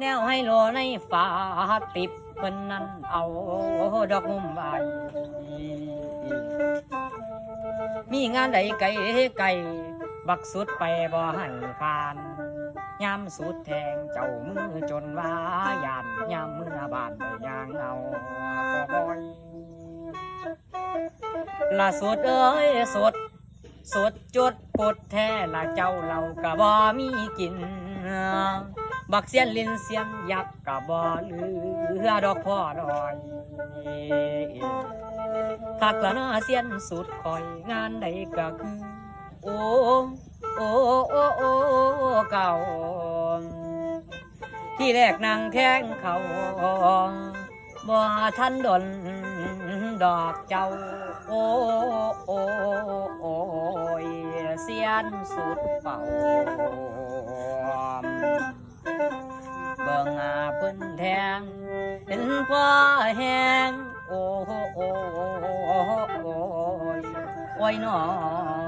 แนวให้โลในฟ้าติบเพิ่นนั้นเอาดอกมุมใบมีงานใดไกลไกลบักสุดไปบ่ให้ผ่านยามสุดแทงเจ้ามือจนว่ายานยามมือบานยางเอาคอยล่าสุดเอ้ยสดสุดจุดปดแท้ละเจ้าเรากะบ่มีกิน บักเสียนลินเสียนยักษ์กะบ่เหลือดอกพ่อดอยคักละนาเสียนสุดคอยงานใดก็คือ โอ้โอ้โอ้โอ้เก่า ที่แรกนางแทงเขาบ่ทันดนดอกเจ้า โอ้โอ้โอ้เสียนสุดเป่า อาเพิ่นแทงเห็นพ่อแหงโอ้โอ้โอ้ยโอ้ยน้อ